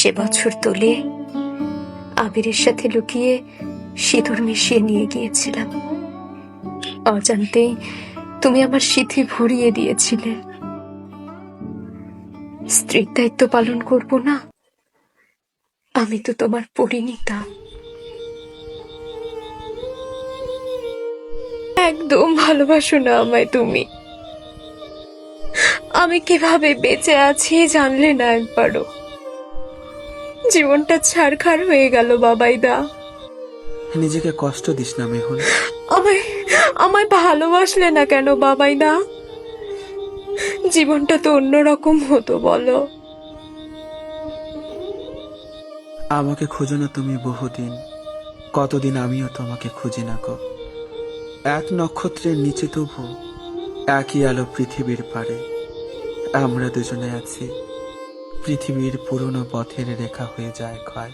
সে বছর তোলে আবিরের সাথে লুকিয়ে সিঁদুর মিশিয়ে নিয়ে গিয়েছিলাম। অজান্তেই তুমি আমার সিথি ভরিয়ে দিয়েছিলে। স্ত্রীর দায়িত্ব পালন করব না, আমি তো তোমার পরিণীতা। একদম ভালোবাসো না আমায় তুমি। আমি কীভাবে বেঁচে আছি জানলে না একবারও। জীবনটা ছাড়খাড় হয়ে গেল বাবাইদা। নিজেকে কষ্ট দিস না মেহুল। আমায় আমায় ভালোবাসলে না কেন বাবাইদা? জীবনটা তো অন্যরকম হতো বলো। আমাকে খুঁজো না তুমি বহুদিন। কতদিন আমিও তোমাকে খুঁজি না গো। এক নক্ষত্রের নিচে তবু একই আলো পৃথিবীর পারে আমরা দুজনে আছি। পৃথিবীর পুরনো পথের রেখা হয়ে যায় ক্ষয়।